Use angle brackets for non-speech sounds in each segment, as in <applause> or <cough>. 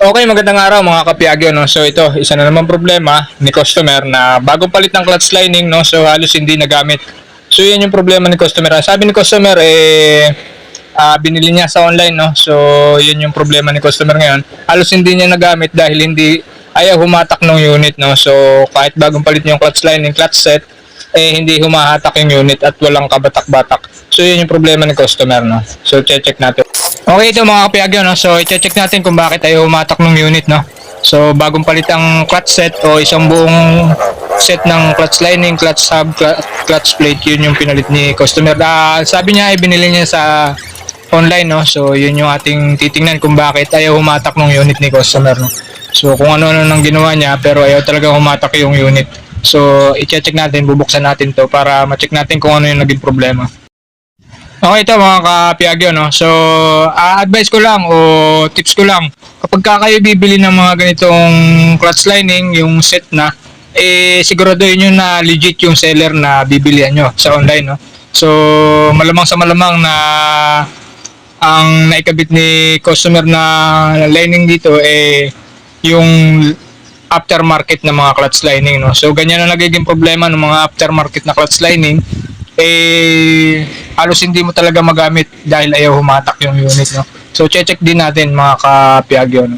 Okay, magandang araw mga kapiyagyo. No? So ito, isa na naman problema ni customer na bagong palit ng clutch lining, no? so halos hindi nagamit. So yan yung problema ni customer. Sabi ni customer, eh, ah, binili niya sa online. No? So yun yung problema ni customer ngayon. Halos hindi niya nagamit dahil hindi ayaw humatak ng unit. No? So kahit bagong palit niya yung clutch lining, clutch set, eh hindi humahatak yung unit at walang kabatak-batak. So yun yung problema ni customer. No? So check natin. Okay ito mga kapiyagyo, no? so i-check natin kung bakit ayaw humatak ng unit. No? So bagong palit ang clutch set o isang buong set ng clutch lining, clutch hub, cl- clutch plate, yun yung pinalit ni customer. Ah, sabi niya ay binili niya sa online, no? so yun yung ating titingnan kung bakit ayaw humatak ng unit ni customer. No? So kung ano-ano nang ginawa niya pero ayaw talaga humatak yung unit. So i-check natin, bubuksan natin to para ma-check natin kung ano yung naging problema. Okay ito mga kapiyagyo no. So, a-advise ko lang o tips ko lang kapag ka kayo bibili ng mga ganitong clutch lining, yung set na eh siguraduhin nyo na legit yung seller na bibilihan nyo sa online no. So, malamang sa malamang na ang naikabit ni customer na lining dito eh yung aftermarket na mga clutch lining no. So ganyan ang nagiging problema ng mga aftermarket na clutch lining eh halos hindi mo talaga magamit dahil ayaw humatak yung unit no. So check din natin mga kapiagyo no.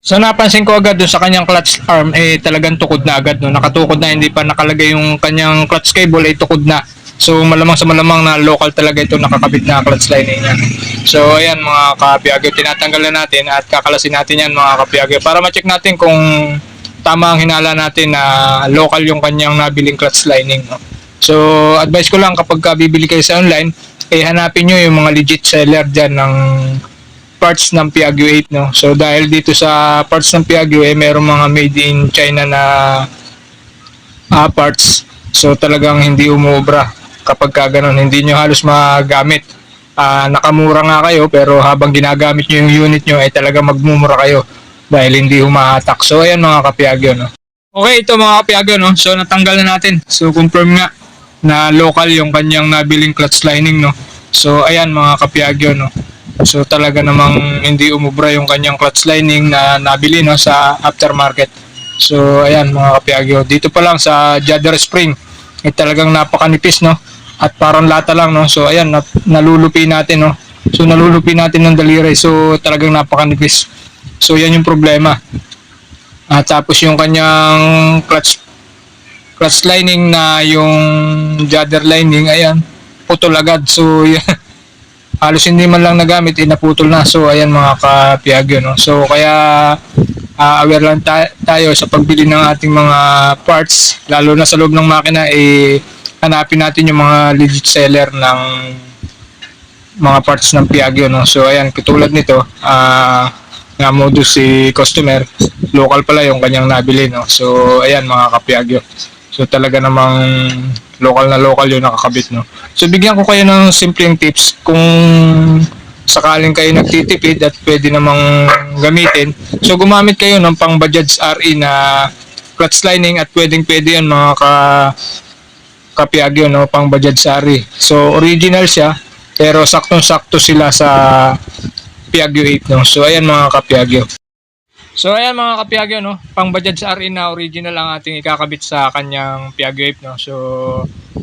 So napansin ko agad doon sa kanyang clutch arm eh talagang tukod na agad no. Nakatukod na hindi pa nakalagay yung kanyang clutch cable ay tukod na. So malamang sa malamang na local talaga ito nakakabit na clutch lining niya. So ayan mga kapiagyo, tinatanggal na natin at kakalasin natin yan mga kapiagyo para ma-check natin kung tama ang hinala natin na local yung kanyang nabiling clutch lining. No? So advice ko lang kapag ka bibili kayo sa online, eh hanapin nyo yung mga legit seller dyan ng parts ng Piaggio 8 no. So dahil dito sa parts ng Piaggio eh merong mga made in China na ah, parts. So talagang hindi umubra kapag ka ganun. Hindi nyo halos magamit. Ah, nakamura nga kayo pero habang ginagamit nyo yung unit nyo ay talaga magmumura kayo dahil hindi humahatak. So ayan mga kapiagyo no. Okay, ito mga kapiagyo no. So natanggal na natin. So confirm nga na local yung kanyang nabiling clutch lining no. So ayan mga kapiagyo no. So talaga namang hindi umubra yung kanyang clutch lining na nabili no sa aftermarket. So ayan mga kapiagyo, dito pa lang sa Jadder Spring, eh talagang napakanipis no. At parang lata lang no. So ayan nap- nalulupi natin no. So nalulupi natin ng daliri. So talagang napakanipis. So yan yung problema. At tapos yung kanyang clutch clutch lining na yung jadder lining ayan putol agad. So <laughs> halos hindi man lang nagamit, eh, naputol na. So, ayan mga kapiagyo, no? So, kaya ah, aware lang ta- tayo sa pagbili ng ating mga parts, lalo na sa loob ng makina, eh, hanapin natin yung mga legit seller ng mga parts ng Piaggio, no? So, ayan, katulad nito, ah, nga modus si customer, local pala yung kanyang nabili, no? So, ayan, mga kapiagyo. So, talaga namang local na local yung nakakabit, no? So, bigyan ko kayo ng simpleng tips kung sakaling kayo nagtitipid at pwede namang gamitin. So, gumamit kayo ng pang Bajaj RE na clutch lining at pwedeng pwede yan mga ka kapiagyo, no? Pang Bajaj RE. So, original siya, pero saktong-sakto sila sa Piaggio 8, no? So, ayan mga kapiagyo. So ayan mga kapiagyo no, pang Bajaj RE na original ang ating ikakabit sa kanyang Piaggio 8 no. So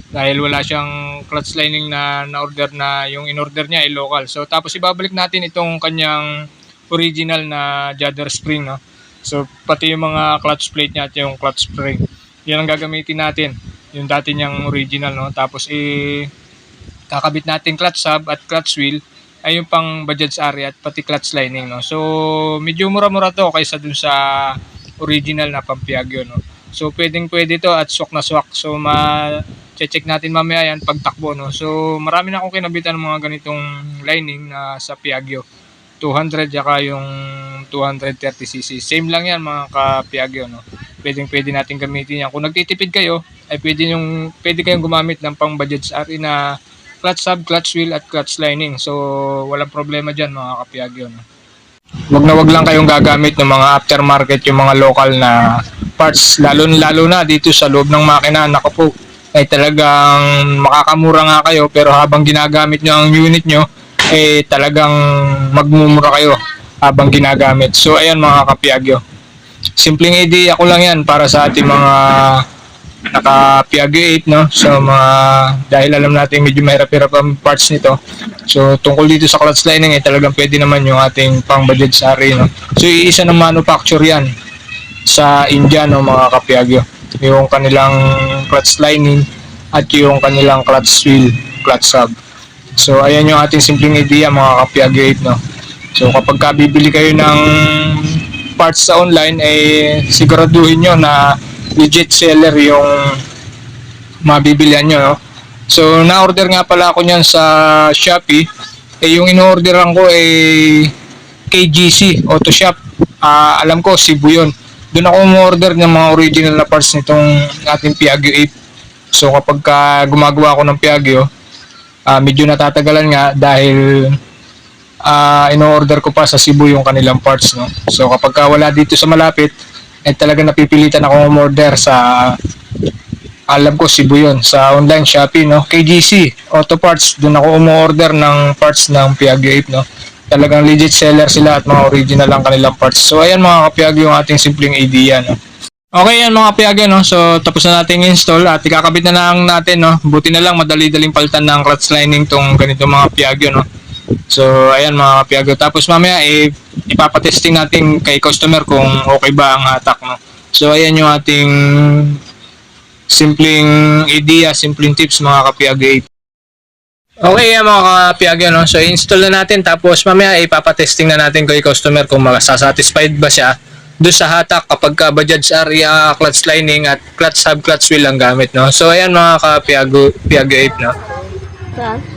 dahil wala siyang clutch lining na na-order na yung in-order niya ay local. So tapos ibabalik natin itong kanyang original na Jadder spring no. So pati yung mga clutch plate niya at yung clutch spring. Yan ang gagamitin natin. Yung dati niyang original no. Tapos i kakabit natin clutch hub at clutch wheel ay yung pang Bajaj area at pati clutch lining no. So medyo mura-mura to kaysa dun sa original na pang Piaggio no. So pwedeng pwede to at swak na swak. So ma check natin mamaya yan pagtakbo no. So marami na akong kinabitan ng mga ganitong lining na sa Piaggio. 200 yaka yung 230cc. Same lang yan mga ka-Piaggio no. Pwedeng pwede natin gamitin yan. Kung nagtitipid kayo, ay pwede yung pwede kayong gumamit ng pang Bajaj RE na clutch hub, clutch wheel at clutch lining. So walang problema diyan mga kapiagyo. No? Wag na wag lang kayong gagamit ng mga aftermarket, yung mga local na parts, lalo lalo na dito sa loob ng makina. Nako po, ay talagang makakamura nga kayo pero habang ginagamit nyo ang unit nyo, eh talagang magmumura kayo. habang ginagamit. So ayan mga kapiagyo. Simpleng idea ko lang yan para sa ating mga naka Piaggio 8 no? So mga dahil alam natin medyo mahirap-hirap ang parts nito. So tungkol dito sa clutch lining eh talagang pwede naman yung ating pang budget sari no? So iisa ng manufacture yan sa India no mga kapiagyo yung kanilang clutch lining at yung kanilang clutch wheel clutch hub. So ayan yung ating simpleng idea mga kapiagyo 8 no? So kapag ka bibili kayo ng parts sa online eh siguraduhin nyo na legit seller yung mabibilihan nyo no? so na-order nga pala ako niyan sa Shopee eh yung in-orderan ko eh KGC Auto Shop Ah, alam ko Cebu yun doon ako umorder ng mga original na parts nitong ating Piaggio 8 so kapag ka gumagawa ako ng Piaggio ah, medyo natatagalan nga dahil ah in-order ko pa sa Cebu yung kanilang parts no. So kapag ka wala dito sa malapit, eh talaga napipilitan ako umorder sa alam ko Cebu yun, sa online Shopee no. KGC Auto Parts, doon ako umorder ng parts ng Piaggio 8 no. Talagang legit seller sila at mga original ang kanilang parts. So ayan mga kapiagyo yung ating simpleng idea no. Okay yan mga kapiagyo no. So tapos na nating install at ikakabit na lang natin no. Buti na lang madali-daling palitan ng clutch lining tong ganito mga piagyo no. So, ayan mga kapiago. Tapos mamaya, eh, ipapatesting natin kay customer kung okay ba ang hatak, no? So, ayan yung ating simpleng idea, simpleng tips mga kapiago. Okay, yan mga kapiago, no? So, install na natin. Tapos, mamaya, ipapatesting na natin kay customer kung masasatisfied ba siya doon sa hatak kapag ka Bajaj area clutch lining at clutch hub clutch wheel ang gamit no so ayan mga kapiago piago 8 no Saan?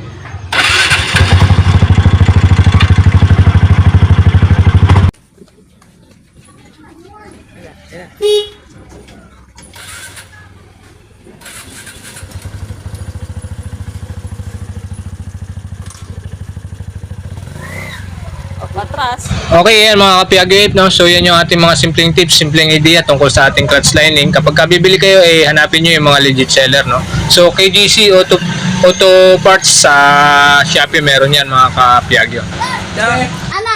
Atras. Okay, yan mga kapiagip, no? So, yan yung ating mga simpleng tips, simpleng idea tungkol sa ating clutch lining. Kapag ka bibili kayo, eh, hanapin nyo yung mga legit seller, no? So, KGC Auto, Auto Parts sa Shopee, meron yan mga kapiagyo. Ano?